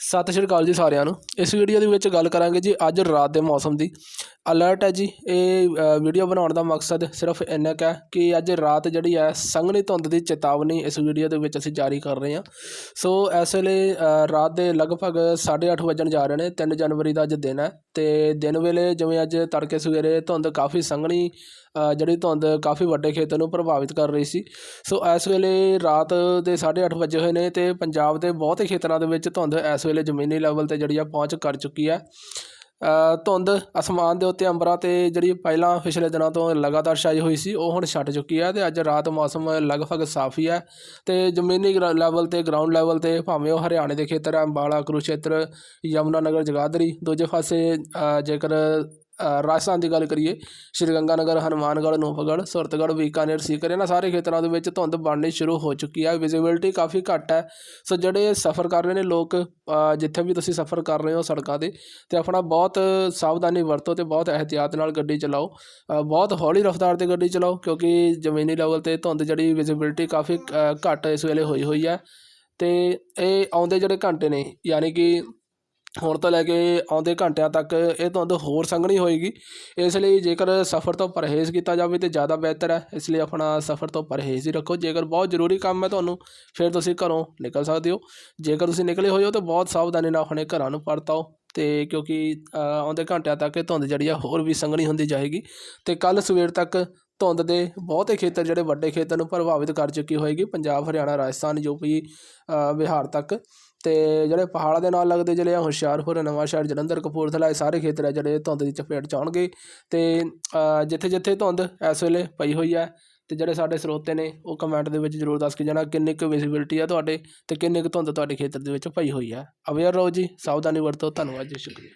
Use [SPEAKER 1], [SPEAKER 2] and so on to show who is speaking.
[SPEAKER 1] ਸਤਿ ਸ਼੍ਰੀ ਅਕਾਲ ਜੀ ਸਾਰਿਆਂ ਨੂੰ। ਇਸ ਵੀਡੀਓ ਦੇ ਵਿੱਚ ਗੱਲ ਕਰਾਂਗੇ ਜੀ ਅੱਜ ਰਾਤ ਦੇ ਮੌਸਮ ਦੀ। ਅਲਰਟ ਹੈ ਜੀ। ਇਹ ਵੀਡੀਓ ਬਣਾਉਣ ਦਾ ਮਕਸਦ ਸਿਰਫ ਇੰਨਾ ਕੁ ਹੈ ਕਿ ਅੱਜ ਰਾਤ ਜਿਹੜੀ ਹੈ, ਸੰਘਣੀ ਧੁੰਦ ਦੀ ਚੇਤਾਵਨੀ ਇਸ ਵੀਡੀਓ ਦੇ ਵਿੱਚ ਅਸੀਂ ਜਾਰੀ ਕਰ ਰਹੇ ਹਾਂ। ਸੋ ਇਸ ਵੇਲੇ ਰਾਤ ਦੇ ਲਗਭਗ 8:30 ਵੱਜਣ ਜਾ ਰਹੇ ਨੇ 3 ਜਨਵਰੀ ਦਾ ਅੱਜ ਦਿਨ ਹੈ ਤੇ ਦਿਨ ਵੇਲੇ ਜਿਵੇਂ ਅੱਜ ਤੜਕੇ ਸਵੇਰੇ ਧੁੰਦ ਕਾਫੀ ਸੰਘਣੀ ਜਿਹੜੀ ਧੁੰਦ ਕਾਫੀ ਵੱਡੇ ਖੇਤਰ ਨੂੰ ਪ੍ਰਭਾਵਿਤ ਕਰ ਰਹੀ ਸੀ। ਸੋ ਇਸ ਵੇਲੇ ਰਾਤ ਦੇ 8:30 ਵਜੇ ਹੋਏ ਨੇ ਤੇ ਪੰਜਾਬ ਦੇ ਬਹੁਤੇ ਖੇਤਰਾਂ ਦੇ ਵਿੱਚ ਧੁੰਦ ਇਸ ਵੇਲੇ ਜ਼ਮੀਨੀ ਲੈਵਲ ਤੇ ਜਿਹੜੀ ਆ ਪਹੁੰਚ ਕਰ ਚੁੱਕੀ ਹੈ। ਧੁੰਦ ਅਸਮਾਨ ਦੇ ਉੱਤੇ ਅੰਬਰਾਂ ਤੇ ਜਿਹੜੀ ਪਹਿਲਾਂ ਪਿਛਲੇ ਦਿਨਾਂ ਤੋਂ ਲਗਾਤਾਰ ਛਾਈ ਹੋਈ ਸੀ, ਉਹ ਹੁਣ ਛੱਡ ਚੁੱਕੀ ਹੈ ਤੇ ਅੱਜ ਰਾਤ ਮੌਸਮ ਲਗਭਗ ਸਾਫ਼ ਹੀ ਹੈ ਤੇ ਜ਼ਮੀਨੀ ਗਰਾ- ਲੈਵਲ ਤੇ ਗਰਾਊਂਡ ਲੈਵਲ ਤੇ ਭਾਵੇਂ ਉਹ ਹਰਿਆਣੇ ਦੇ ਖੇਤਰ ਹੈ, ਅੰਬਾਲਾ, ਕੁਰੂਕਸ਼ੇਤਰ ਯਮੁਨਾ ਨਗਰ ਜਗਾਦਰੀ ਦੂਜੇ ਪਾਸੇ ਜੇਕਰ ਰਾਜਸਥਾਨ ਦੀ ਗੱਲ ਕਰੀਏ, ਸ਼੍ਰੀ ਗੰਗਾਨਗਰ ਹਨੂੰਮਾਨਗੜ੍ਹ ਨੂਪਗੜ੍ਹ ਸੁਰਤਗੜ੍ਹ, ਬੀਕਾਨੇਰ ਸੀਕਰ ਇਹਨਾਂ ਸਾਰੇ ਖੇਤਰਾਂ ਦੇ ਵਿੱਚ ਧੁੰਦ ਬਣਨੀ ਸ਼ੁਰੂ ਹੋ ਚੁੱਕੀ ਹੈ। ਵਿਜ਼ਿਬਿਲਟੀ ਕਾਫੀ ਘੱਟ ਹੈ। ਸੋ ਜਿਹੜੇ ਸਫ਼ਰ ਕਰ ਰਹੇ ਨੇ ਲੋਕ ਜਿੱਥੇ ਵੀ ਤੁਸੀਂ ਸਫ਼ਰ ਕਰ ਰਹੇ ਹੋ ਸੜਕਾਂ 'ਤੇ, ਤੇ ਆਪਣਾ ਬਹੁਤ ਸਾਵਧਾਨੀ ਵਰਤੋ ਤੇ ਬਹੁਤ ਇਹਤਿਆਤ ਨਾਲ ਗੱਡੀ ਚਲਾਓ। ਬਹੁਤ ਹੌਲੀ ਰਫ਼ਤਾਰ ਤੇ ਗੱਡੀ ਚਲਾਓ, ਕਿਉਂਕਿ ਜ਼ਮੀਨੀ ਲੈਵਲ ਤੇ ਧੁੰਦ ਜਿਹੜੀ ਵਿਜ਼ਿਬਿਲਟੀ ਕਾਫੀ ਘੱਟ ਇਸ ਵੇਲੇ ਹੋਈ ਹੋਈ ਹੈ। ਤੇ ਇਹ ਆਉਂਦੇ ਜਿਹੜੇ ਘੰਟੇ ਨੇ, ਯਾਨੀ ਕਿ ਹੁਣ ਤੋਂ ਲੈ ਕੇ ਆਉਂਦੇ ਘੰਟਿਆਂ ਤੱਕ ਇਹ ਧੁੰਦ ਹੋਰ ਸੰਘਣੀ ਹੋਏਗੀ। ਇਸ ਲਈ ਜੇਕਰ ਸਫ਼ਰ ਤੋਂ ਪਰਹੇਜ਼ ਕੀਤਾ ਜਾਵੇ ਤਾਂ ਜ਼ਿਆਦਾ ਬਿਹਤਰ ਹੈ। ਇਸ ਲਈ ਆਪਣਾ ਸਫ਼ਰ ਤੋਂ ਪਰਹੇਜ਼ ਹੀ ਰੱਖੋ। ਜੇਕਰ ਬਹੁਤ ਜ਼ਰੂਰੀ ਕੰਮ ਹੈ ਤੁਹਾਨੂੰ ਫਿਰ ਤੁਸੀਂ ਘਰੋਂ ਨਿਕਲ ਸਕਦੇ ਹੋ। ਜੇਕਰ ਤੁਸੀਂ ਨਿਕਲੇ ਹੋਏ ਹੋ ਤਾਂ ਬਹੁਤ ਸਾਵਧਾਨੀ ਨਾਲ ਆਪਣੇ ਘਰਾਂ ਨੂੰ ਪਰਤਾਓ ਤੇ ਕਿਉਂਕਿ ਆਉਂਦੇ ਘੰਟਿਆਂ ਤੱਕ ਇਹ ਧੁੰਦ ਜਿਹੜੀ ਆ ਹੋਰ ਵੀ ਸੰਘਣੀ ਹੁੰਦੀ ਜਾਏਗੀ ਤੇ ਕੱਲ ਸਵੇਰ ਤੱਕ ਧੁੰਦ ਦੇ ਬਹੁਤੇ ਖੇਤਰ ਜਿਹੜੇ ਵੱਡੇ ਖੇਤਰ ਨੂੰ ਪ੍ਰਭਾਵਿਤ ਕਰ ਚੁੱਕੀ ਹੋਏਗੀ। ਪੰਜਾਬ ਹਰਿਆਣਾ ਰਾਜਸਥਾਨ ਯੂਪੀ ਅ, ਬਿਹਾਰ ਤੱਕ। ਅਤੇ ਜਿਹੜੇ ਪਹਾੜਾਂ ਦੇ ਨਾਲ ਲੱਗਦੇ ਜ਼ਿਲ੍ਹੇ ਆ, ਹੁਸ਼ਿਆਰਪੁਰ, ਨਵਾਂਸ਼ਹਿਰ, ਜਲੰਧਰ, ਕਪੂਰਥਲਾ, ਇਹ ਸਾਰੇ ਖੇਤਰ ਆ ਜਿਹੜੇ ਧੁੰਦ ਦੀ ਚਪੇਟ 'ਚ ਆਉਣਗੇ। ਅਤੇ ਜਿੱਥੇ ਜਿੱਥੇ ਧੁੰਦ ਇਸ ਵੇਲੇ ਪਈ ਹੋਈ ਹੈ ਅਤੇ ਜਿਹੜੇ ਸਾਡੇ ਸਰੋਤੇ ਨੇ, ਉਹ ਕਮੈਂਟ ਦੇ ਵਿੱਚ ਜ਼ਰੂਰ ਦੱਸ ਕੇ ਜਾਣਾ ਕਿੰਨੀ ਕੁ ਵਿਜ਼ਿਬਿਲਟੀ ਆ ਤੁਹਾਡੇ ਅਤੇ ਕਿੰਨੀ ਕੁ ਧੁੰਦ ਤੁਹਾਡੇ ਖੇਤਰ ਦੇ ਵਿੱਚ ਪਈ ਹੋਈ ਹੈ ਅਵੇਅਰ ਰਹੋ ਜੀ, ਸਾਵਧਾਨੀ ਵਰਤੋ, ਧੰਨਵਾਦ, ਜੀ ਸ਼ੁਕਰੀਆ